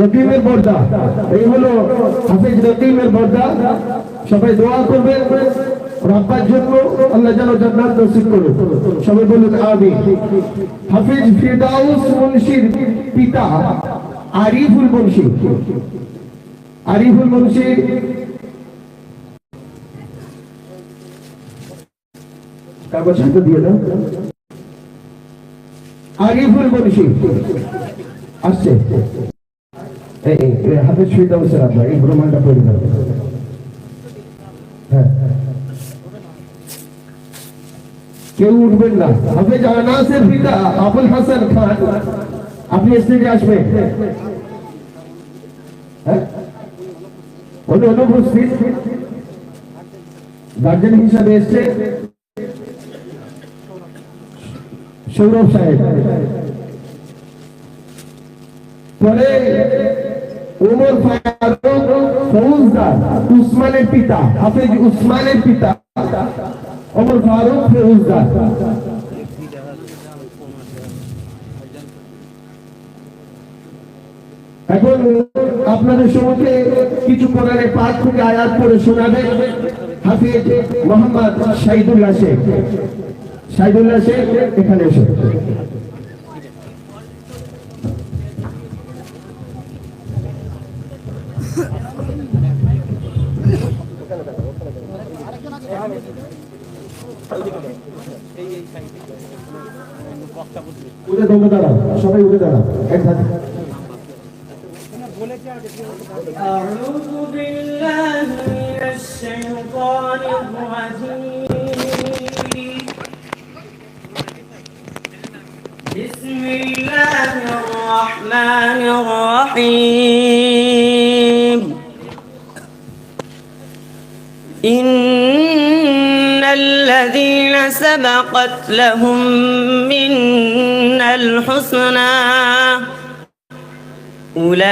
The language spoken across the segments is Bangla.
রকিমের পর্দা এই হলো হাফিজ রকিমের পর্দা সবাই দোয়া করবেন ওর আব্বার জন্য। আল্লাহ যেন জান্নাত নসিব করুন সবাই বলুন, আমিন। হাফিজ ফিরদাউস মুন্সির পিতা আরিফুল মুন্সি আরিফুল মুন্সি কাগজ হাতে দিয়ে দাও। আরিফুল মুন্সি আসছে এই এই, এই হাতে ছুঁয়ে দাও স্যার আপনার এই ব্রহ্মাণ্ডটা পড়ে দাও হ্যাঁ কেউ উঠবেন না হাফেজ আনাসের পিতা আবুল হাসান খান আপনি স্টেজে আসবেন উনি অনুপস্থিত গার্জেন হিসাবে এসছে সৌরভ সাহেব পরে ওমর ফারুক ফৌজদার, উসমানের পিতা, হাফিজ উসমানের পিতা, ওমর ফারুক ফৌজদার। এখন আপনাদের সম্মুখে কিছু কোরআনে পাঠ থেকে আয়াত করে শোনাবে হাফিজ মোহাম্মদ শাহিদুল্লাহ শেখ। শাহিদুল্লাহ শেখ, এখানে এসে। উঠে দমে দাঁড়াও সবাই উঠে দাঁড়াও এক হাতে أعوذ بالله من الشيطان الرجيم بسم الله الرحمن الرحيم إن الذين سبقت لهم منا الحسنى. أولئك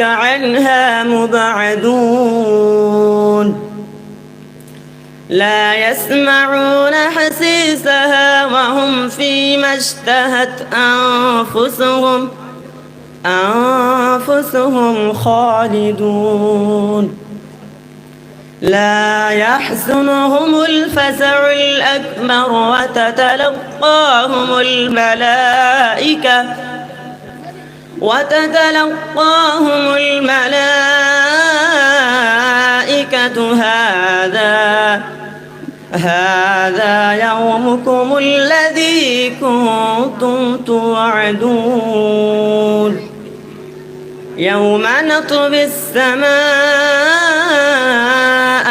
عنها مبعدون. لا يسمعون حسيسها وهم فيما اشتهت أنفسهم أنفسهم خالدون. لا يحزنهم الفزع الأكبر وتتلقاهم الملائكة وتتلقاهم الملائكة. هذا هذا يومكم الذي كنتم توعدون. يوم نطوي السماء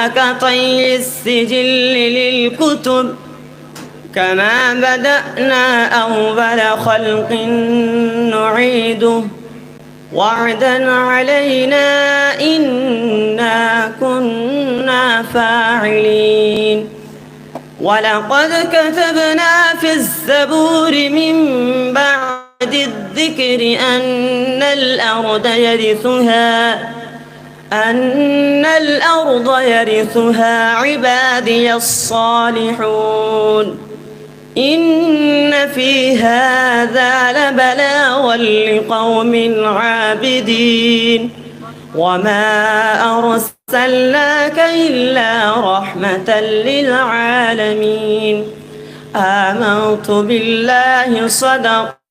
كطي السجل للكتب كما بدأنا أول خلق نعيده. وعدا علينا إنا كنا فاعلين. ولقد كتبنا في الزبور من بعد الذكر أن الأرض يرثها. أن الأرض يرثها عبادي الصالحون. إن في هذا لبلاغا لقوم عابدين. وما أرسلناك إلا رحمة للعالمين. آمنت بالله صدق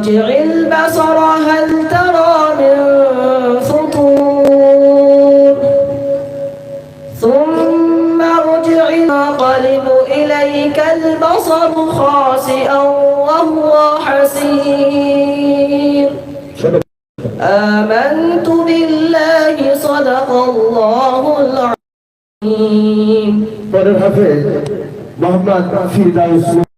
فارجع البصر هل ترى من فطور ثم ارجع ينقلب إليك البصر خاسئا وهو حسير. آمنت بالله صدق الله العظيم. محمد في داوود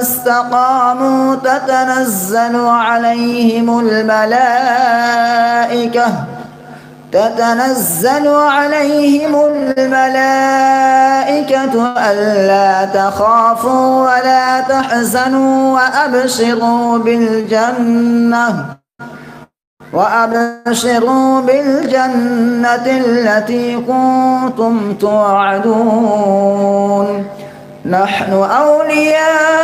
استقاموا تتنزل عليهم الملائكة. تتنزل عليهم الملائكة ألا تخافوا ولا تحزنوا وأبشروا بالجنة. وأبشروا بالجنة التي كنتم توعدون. نحن أولياؤكم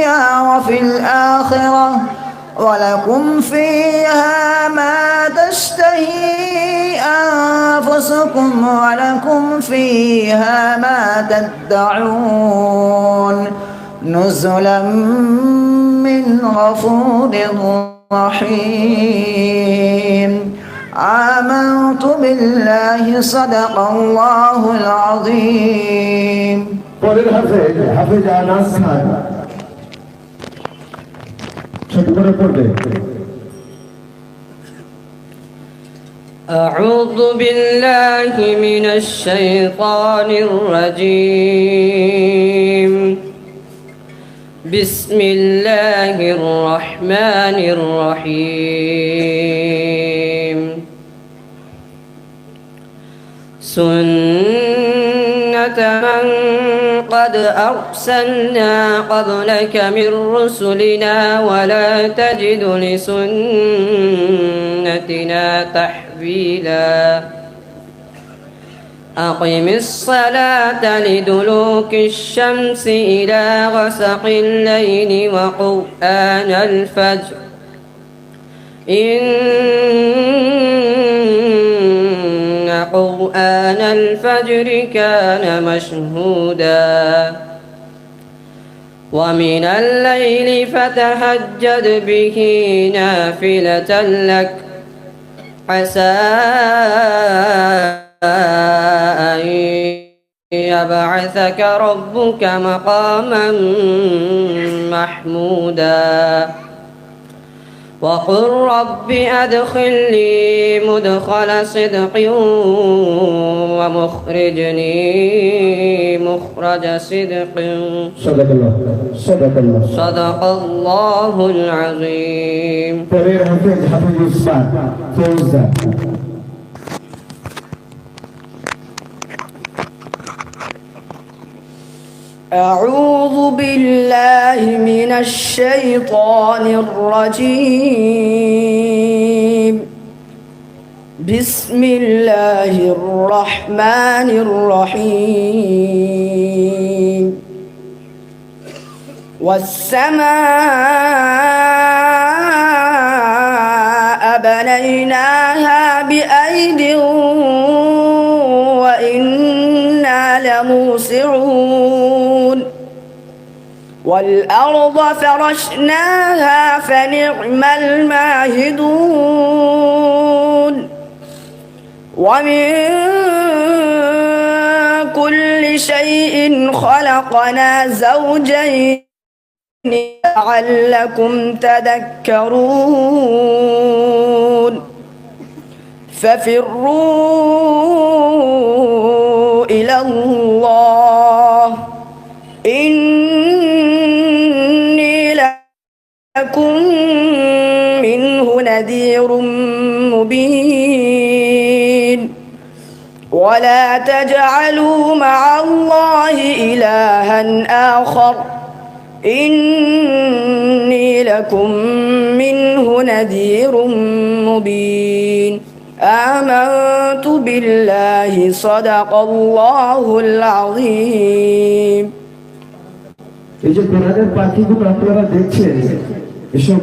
الدنيا وفي الآخرة ولكم فيها ما تشتهي أنفسكم ولكم فيها ما تدعون نزلا من غفور رحيم. آمنت بالله صدق الله العظيم. قول الحفيد حفيد أنا ছোট করে পড়বে أعوذ بالله من الشيطان الرجيم بسم الله الرحمن الرحيم سنة من قد أرسلنا قبلك من رسلنا ولا تجد لسنتنا تحويلا. أقم الصلاة لدلوك الشمس إلى غسق الليل وقرآن الفجر. قرآن الفجر كان مشهودا. ومن الليل فتهجد به نافلة لك. عسى أن يبعثك ربك مقاما محمودا. وقل رب أدخلني مدخل صدق ومخرجني مخرج صدق. صدق الله. صدق الله. صدق الله العظيم. أعوذ بالله من الشيطان الرجيم. بسم الله الرحمن الرحيم. والسماء بنيناها بأيد وإنا لموسعون. والأرض فرشناها فنعم الماهدون. ومن كل شيء خلقنا زوجين لعلكم تذكرون. ففروا إلى الله. لكم منه نذير مبين ولا تجعلوا مع الله إلها آخر إني لكم منه نذير مبين آمنت بالله صدق الله العظيم এই যে কোরআনের পাখিগুলো আপনারা দেখছেন এসব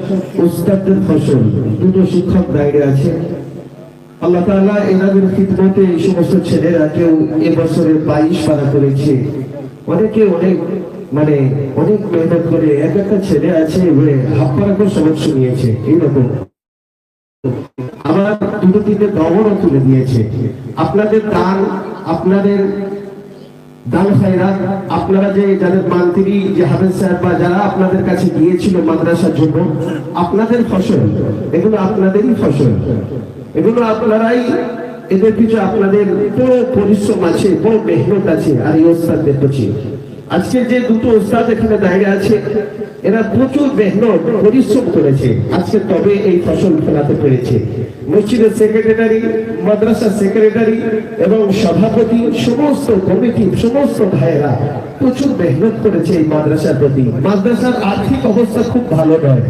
উস্তাদদের ফসল। দুটো শিক্ষক বাইরে আছে। আল্লাহ তাআলা এনাদের খিদমতে এই সমস্ত ছেলেরা কেউ এবছরে বাইশ পারা করেছে। অনেকে অনেক মানে অনেক মেহনত করে এক একটা ছেলে আছে এবারে হাফ পারা করে সবক শুনিয়েছে, এইরকম। আমার দুটো তিনটে দমনও তুলে দিয়েছে। আপনাদের দান, আপনাদের দান খায়রাত, আপনারা যে যাদের মান্ত্রী যে হাফেজ সাহেব বা যারা আপনাদের কাছে গিয়েছিল মাদ্রাসার জন্য, আপনাদের ফসল, এগুলো আপনাদেরই ফসল। এগুলো আপনারাই, এদের কিছু আপনাদের বড় পরিশ্রম আছে বড় মেহনত আছে, আর এই ওস্তাদদের আজকে যে দুটো ওস্তাদ এখানে দাঁড়িয়ে আছে এরা প্রচুর মেহনত, পরিশ্রম করেছে। আজকে তবে এই ফসল ফলাতে পেরেছে। মসজিদের সেক্রেটারি মাদ্রাসা সেক্রেটারি এবং সভাপতি, সমস্ত কমিটি সমস্ত ভাইয়েরা প্রচুর মেহনত করেছে এই মাদ্রাসার প্রতি। মাদ্রাসার আর্থিক অবস্থা খুব ভালো নয়।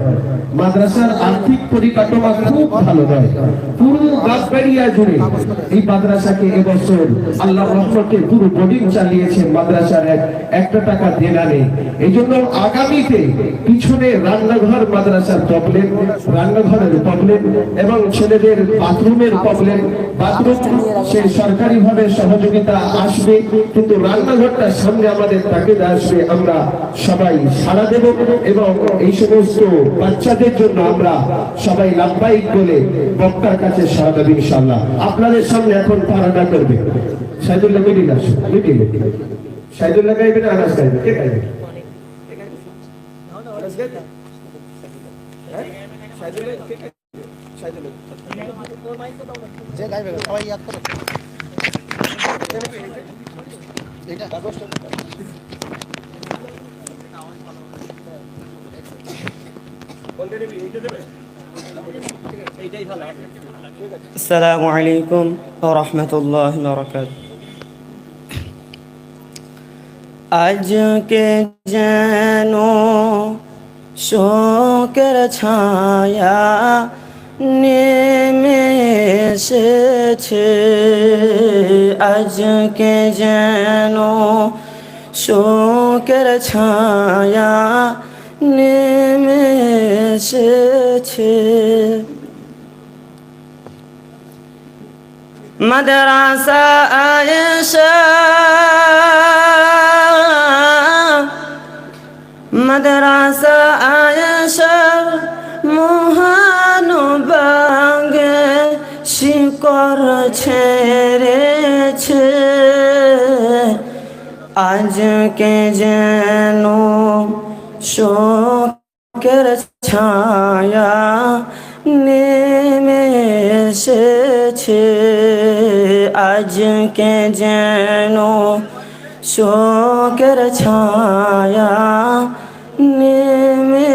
মাদ্রাসার আর্থিক পরিকাঠামো খুব ভালো নয়। পুরো বাগবাড়িয়া জুড়ে এই মাদ্রাসাকে এবছর আল্লাহ রহমতে পুরো বোর্ডিং চালিয়েছে মাদ্রাসার এক একটা টাকা দেনা নেই। এই জন্য আগামীতে পিছনে রান্নাঘর, মাদ্রাসার প্রবলেম রান্নাঘরের প্রবলেম এবং ছেলেদের বাথরুমের প্রবলেম বাথরুম সে সরকারি ভাবে সহযোগিতা আসবে, কিন্তু রান্নাঘরটা সামনে আমাদের তাকে আসবে। আমরা সবাই সাড়া দেব এবং এই সমস্ত বাচ্চাদের জন্য আমরা সবাই লাভবাহিক বলে বক্তার কাছে সাড়া দেব ইনশাল্লাহ আপনাদের সামনে এখন পারাটা করবে। সাইদুল্লাহ মিডিল আসো মিডিল সাইদুল্লাহ গাইবে না আনাস গাইবে কে গাইবে السلام عليكم ورحمة الله وبركاته আজকে যেন শোকের ছায়া নেমে এসেছে। আজকে যেন শোকের ছায়া নেমে এসেছে। মাদ্রাসা আয়েশা মাদ্রাসা আজকে যেন শোকের ছায়া নেমে এসেছে। আজকে যেন শোকের ছায়া নেমে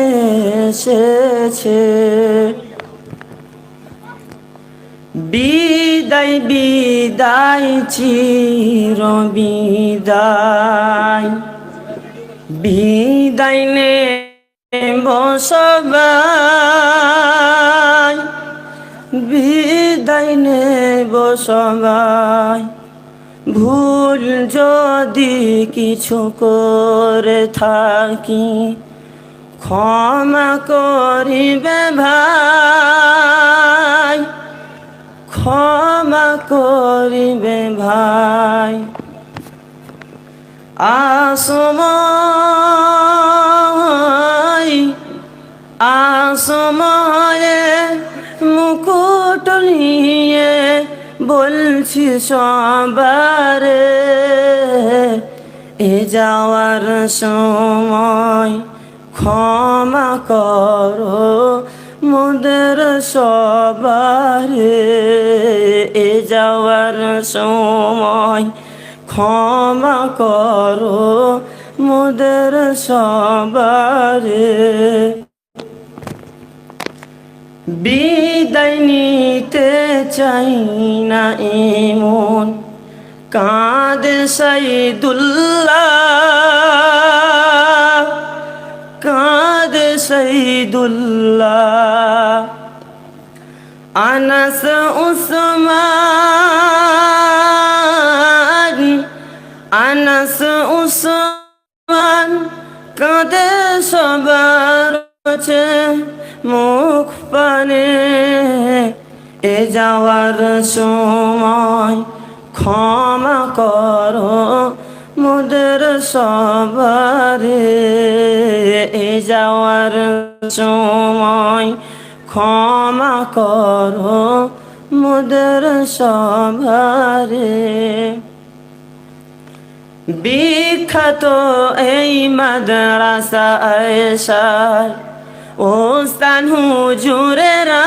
এসেছে। বিদায় বিদায়, চির বিদায়। বিদায় নে সবাই, বিদায় নেব বসবাই ভুল যদি কিছু করে থাকি, ক্ষমা করিবে ভাই। ক্ষমা করিবে ভাই। আসময় আসময়ে মুকুট নিয়ে বলছি সবারে এ যাওয়ার সময় ক্ষমা করো মোদের সবারে এ যাওয়ার সময় ক্ষমা করো মোদের সবারে। বিদায় নিতে চাই না এমন কাঁদে সাইদুল্লাহ। সাইদুল্লাহ আনাস উসমান আনাস উসমান কাঁদে সবার আছে মুখ পানে। এ যাওয়ার সময় ক্ষমা করো মোদের সবারে এ যাওয়ার সময় ক্ষমা করো মোদের সবারে। বিখ্যাত এই মাদ্রাসা এসার ওস্তান হুজুরেরা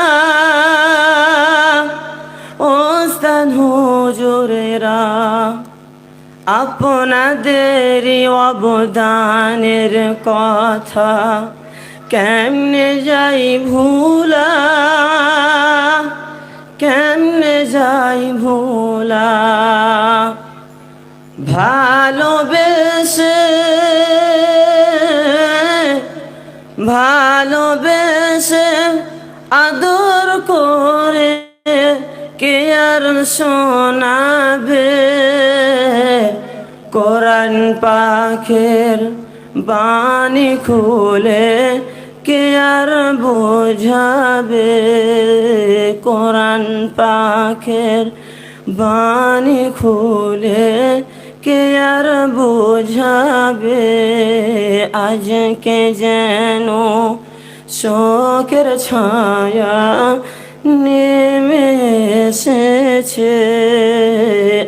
ওস্তান হুজুরেরা আপনাদের অবদানের কথা কেমনে যাই ভুলা? কেমনে যাই ভুলা? ভালোবেসে ভালোবেসে আদর আর শোনাবে। কোরআন পাখের বাণী খুলে কে আর বোঝাবে? কোরআন পাখের বাণী খুলে কে আর বোঝাবে? আজকে যেন শোকের ছায়া নেমে এসেছে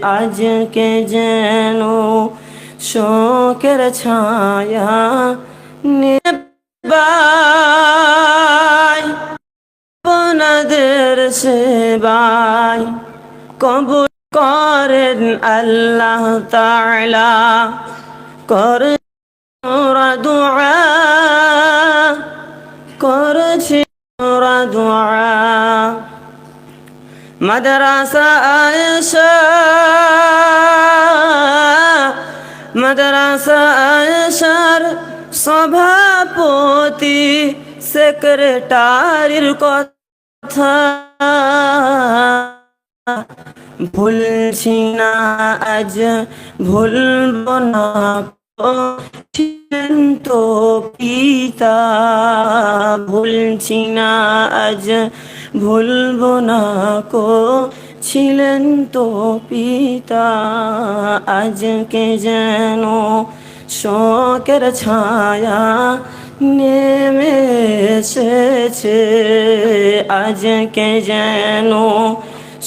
আজকে যেন শোকের ছায়া নেবাই আপনাদের সেবাই কবুল করেন আল্লাহ তাআলা। করে দোয়া। করেছি ওরা দোয়া। মাদ্রাসা আয়েশা মাদ্রাসা সভাপতি সেক্রেটারির কথা। ভুলছি না আজ ভুলব না ছিলেন তো পিতা, ভুলছি না আজ, ভুলব না কো, ছিলেন তো পিতা, আজকে যেন শোকের ছায়া নেমে এসেছে, আজকে যেন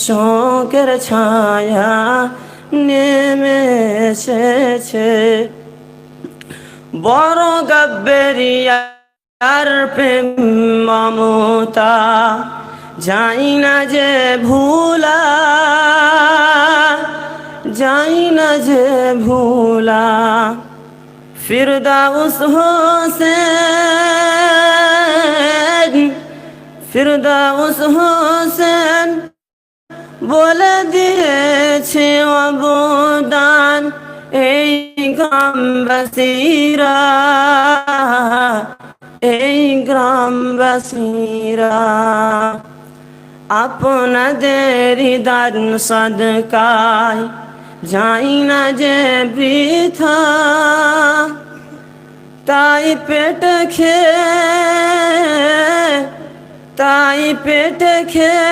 শোকের ছায়া নেমে এসেছে। বড় গব্বেরিয়ার প্রেম মমতা যাই না যে ভুলা যাই না যে ভুলা। ফিরদাউস হোসেন ফিরদাউস হোসেন বলে দিয়েছে অবদান, এই গ্রামবাসীরা এই গ্রামবাসীরা আপনাদের দান সদকায় যাই না যে বৃথা তাই পেট খেয়ে তাই পেট খেয়ে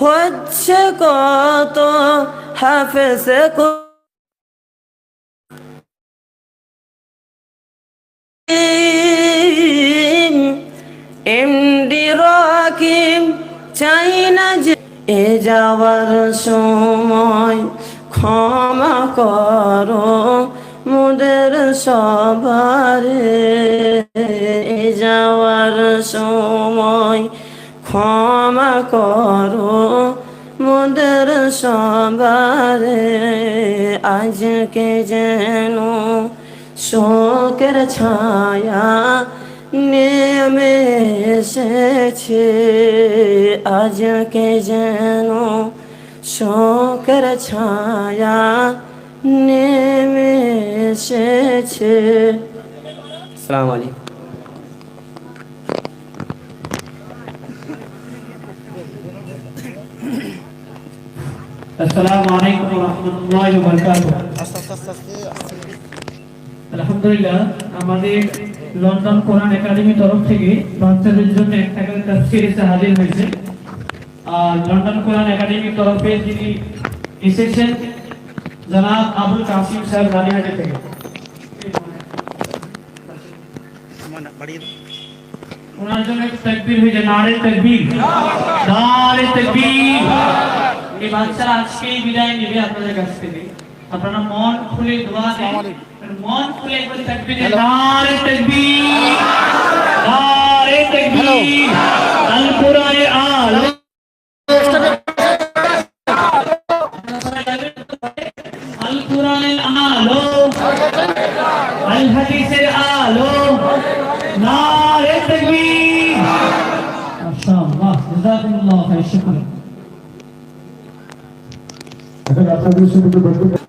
হচ্ছে কত হাফেজে এমডি রকিম, চাই না যে এ যাওয়ার সময় ক্ষমা করো মোদের সবার এ যাওয়ার সময় ক্ষমা করো মোদের সবার আজকে যেন শোকের ছায়া নেমে এসেছে আজকে যেন শোকের ছায়া নেমে এসেছে আসসালামু আলাইকুম আলাইকুম ওয়া রাহমাতুল্লাহি ওয়া বারাকাতুহু আলহামদুলিল্লাহ, আমাদের লন্ডন কোরআন একাডেমি তরফ থেকে বাচ্চাদের জন্য এক টাকার তাফসীর এসে হাজির হয়েছে। আর লন্ডন কোরআন একাডেমির তরফে যিনি এসেছেন জনাব আবুল কাসিম সাহেব রানীহাটি থেকে। ওনার জন্য একটু তাকবীর হয়েছে নারে তাকবীর। নারে তাকবীর। এই বাচ্চারা আজকেই বিদায় নেবে আপনাদের কাছ থেকে। আপনারা মন খুলে দোয়া দেন মন খুলে একবার তাকবীর দেন। নারে তাকবীর নারে তাকবীর আল কোরআনে আলো আল কোরআনের আলো আল হাদিসের আলো নারে তাকবীর মাশাআল্লাহ জাযাকুমুল্লাহ খাইর শুকরান এখন আপনাদের সাথে